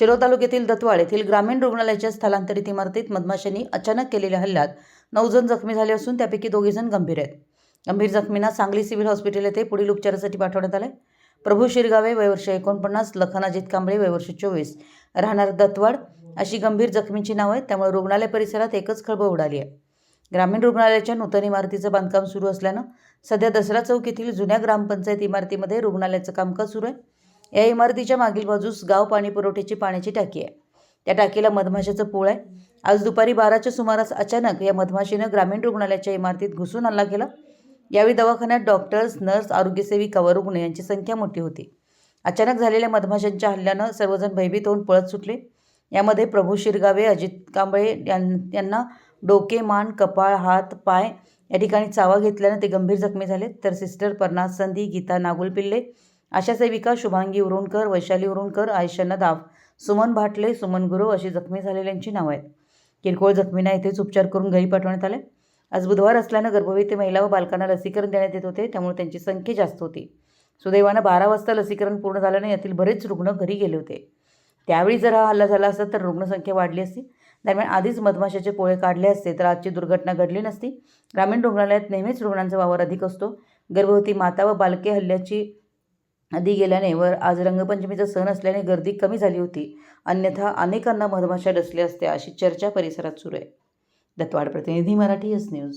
शिरोळ तालुक्यातील दत्वाळ येथील ग्रामीण रुग्णालयाच्या स्थलांतरित इमारतीत मधमाशांनी अचानक केलेल्या हल्ल्यात नऊ जण जखमी झाले असून त्यापैकी दोघे जण गंभीर आहेत. गंभीर जखमींना सांगली सिव्हिल हॉस्पिटल येथे पुढील उपचारासाठी पाठवण्यात आले प्रभू शिरगावे वयवर्ष एकोणपन्नास लखनाजित कांबळे वयवर्ष चोवीस राहणार दत्वाड अशी गंभीर जखमींची नावं आहेत. त्यामुळे रुग्णालय परिसरात एकच खळबळ उडाली आहे. ग्रामीण रुग्णालयाच्या नूतन इमारतीचं बांधकाम सुरू असल्यानं सध्या दसरा चौक येथील जुन्या ग्रामपंचायत इमारतीमध्ये रुग्णालयाचं कामकाज सुरू आहे. या इमारतीच्या मागील बाजूस गाव पाणी पुरवठ्याची पाण्याची टाकी आहे. त्या टाकीला मधमाशाचं पोळ आहे. आज दुपारी बाराच्या सुमारास अचानक या मधमाशीनं ग्रामीण रुग्णालयाच्या इमारतीत घुसून हल्ला केला. यावेळी दवाखान्यात डॉक्टर्स नर्स आरोग्यसेविका व रुग्ण यांची संख्या मोठी होती. अचानक झालेल्या मधमाशांच्या हल्ल्यानं सर्वजण भयभीत होऊन पळत सुटले. यामध्ये प्रभू शिरगावे अजित कांबळे यां- यांना डोके मान कपाळ हात पाय या ठिकाणी चावा घेतल्यानं ते गंभीर जखमी झाले. तर सिस्टर परनाथ संधी गीता नागुल पिल्ले आशा सेविका शुभांगी उरुणकर वैशाली उरुणकर आयशा नदाफ सुमन भाटले सुमन गुरु अशी जखमी झालेल्यांची नावं आहेत. किरकोळ जखमींना येथेच उपचार करून घरी पाठवण्यात आले. आज बुधवार असल्यानं गर्भवती महिला व बालकांना लसीकरण देण्यात येत होते त्यामुळे त्यांची संख्या जास्त होती. सुदैवानं बारा वाजता लसीकरण पूर्ण झाल्याने यातील बरेच रुग्ण घरी गेले होते. त्यावेळी जर हा हल्ला झाला असता तर रुग्णसंख्या वाढली असती. दरम्यान आधीच मधमाशाचे पोळे काढले असते तर आजची दुर्घटना घडली नसती. ग्रामीण रुग्णालयात नेहमीच रुग्णांचा वावर अधिक असतो. गर्भवती माता व बालके हल्ल्याची आधी गेल्याने व आज रंगपंचमीचा सण असल्याने गर्दी कमी झाली होती. अन्यथा अनेकांना मधमाशा डसल्या असत्या अशी चर्चा परिसरात सुरू आहे. दत्तवाड प्रतिनिधी मराठी एस न्यूज.